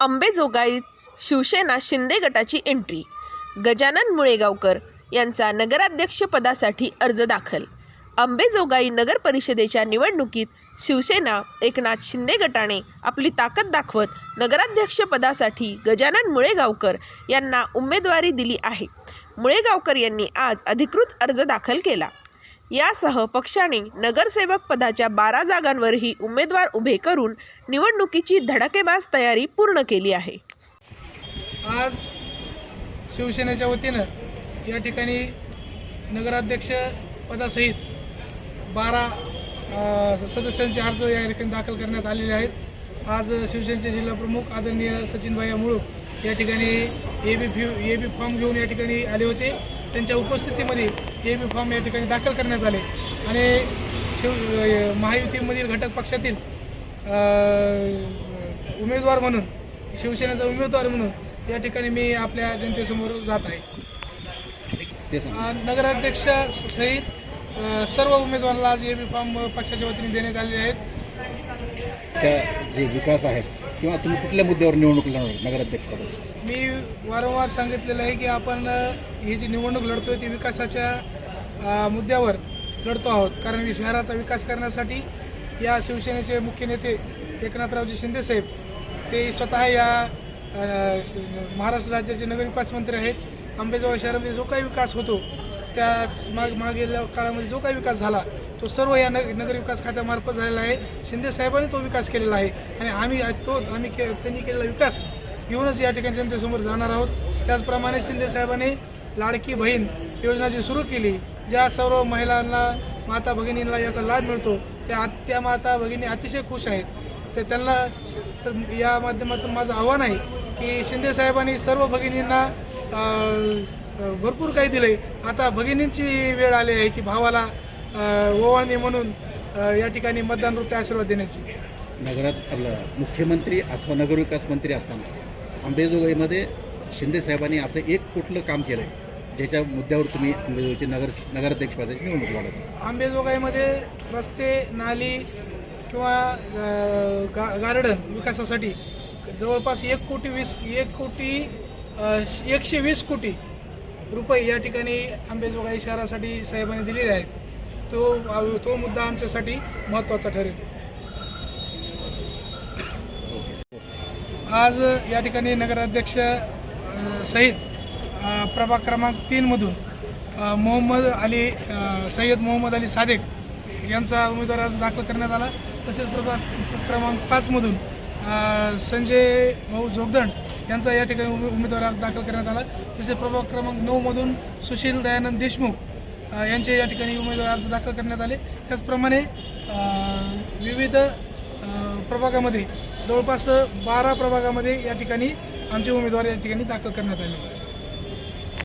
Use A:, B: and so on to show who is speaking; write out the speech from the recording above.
A: अंबेजोगाईत शिवसेना शिंदे गटाची एंट्री गजानन मुळेगावकर यांचा नगराध्यक्षपदासाठी अर्ज दाखल. अंबेजोगाई नगर परिषदेच्या निवडणुकीत शिवसेना एकनाथ शिंदे गटाने आपली ताकद दाखवत नगराध्यक्षपदासाठी गजानन मुळेगावकर यांना उमेदवारी दिली आहे. मुळेगावकर यांनी आज अधिकृत अर्ज दाखल केला. यासह पक्षाने नगरसेवक पदाच्या बारा जागांवरही उमेदवार उभे करून निवडणुकीची धडाकेबाज तयारी पूर्ण केली आहे.
B: आज शिवसेनेच्या वतीनं या ठिकाणी नगराध्यक्ष पदासहित बारा सदस्यांचे अर्ज या ठिकाणी दाखल करण्यात आलेले आहेत. आज शिवसेनेचे जिल्हा प्रमुख आदरणीय सचिनभाई मुळूक या ठिकाणी A be few A B form घेऊन या ठिकाणी आले होते. त्यांच्या उपस्थितीमध्ये ए बी फॉर्म या ठिकाणी दाखल करण्यात आले. आणि शिव महायुतीमधील घटक पक्षातील उमेदवार म्हणून शिवसेनेचा उमेदवार म्हणून या ठिकाणी मी आपल्या जनतेसमोर जात आहे. नगराध्यक्ष सहित सर्व उमेदवारांना आज ए बी फॉर्म पक्षाच्या वतीने देण्यात आलेले आहेत.
C: जे विकास आहेत किंवा तुम्ही कुठल्या मुद्द्यावर निवडणूक लढणार नगराध्यक्ष
B: मी वारंवार सांगितलेलं आहे की आपण अ, ही जी निवडणूक लढतोय ती विकासाच्या अ, मुद्द्यावर लढतो आहोत. कारण शहराचा विकास करण्यासाठी या शिवसेनेचे मुख्य नेते एकनाथरावजी शिंदेसाहेब ते स्वतः या अ, श- महाराष्ट्र राज्याचे नगरविकास मंत्री आहेत. अंबेजोगाई शहरामध्ये जो काही विकास होतो त्या माग मागील काळामध्ये जो काही विकास झाला तो सर्व या नग नगरविकास खात्यामार्फत झालेला आहे. शिंदे साहेबांनी तो विकास केलेला आहे. आणि आम्ही तो आम्ही के त्यांनी केलेला विकास घेऊनच या ठिकाणी जनतेसमोर जाणार आहोत. त्याचप्रमाणे शिंदे साहेबांनी लाडकी बहीण योजना जी सुरू केली ज्या सर्व महिलांना माता भगिनींना याचा लाभ मिळतो त्या त्या माता भगिनी अतिशय खुश आहेत. तर त्यांना तर या माध्यमातून माझं आव्हान आहे की शिंदे साहेबांनी सर्व भगिनींना भरपूर काही दिले आता भगिनींची वेळ आली आहे की भावाला ओवाळणी म्हणून या ठिकाणी मतदान रूपे आशीर्वाद देण्याची.
C: नगरात आपलं मुख्यमंत्री अथवा नगरविकास मंत्री असताना अंबेजोगाईमध्ये शिंदे साहेबांनी असं एक कुठलं काम केलं आहे ज्याच्या मुद्द्यावर तुम्ही अंबेजोगाईची नगर नगराध्यक्ष पदाची निवडणूक लढत
B: आंबेजोगाईमध्ये रस्ते नाली किंवा गा गार्डन विकासासाठी जवळपास एक कोटी वीस एक कोटी एकशे वीस कोटी रुपये या ठिकाणी आंबेजोगाई शहरासाठी साहेबांनी दिलेले आहेत. तो तो मुद्दा आमच्यासाठी महत्त्वाचा ठरेल. आज या ठिकाणी नगराध्यक्ष सहित प्रभाग क्रमांक तीनमधून मोहम्मद अली सय्यद मोहम्मद अली सादेक यांचा उमेदवार अर्ज दाखल करण्यात आला. तसेच प्रभाग क्रमांक पाचमधून संजय भाऊ जोगदंड यांचा या ठिकाणी उमेदवार अर्ज दाखल करण्यात आला. तसेच प्रभाग क्रमांक नऊमधून सुशील दयानंद देशमुख यांचे या ठिकाणी उमेदवार अर्ज दाखल करण्यात आले. त्याचप्रमाणे विविध प्रभागामध्ये जवळपास बारा प्रभागामध्ये या ठिकाणी आमचे उमेदवार या ठिकाणी दाखल करण्यात आले.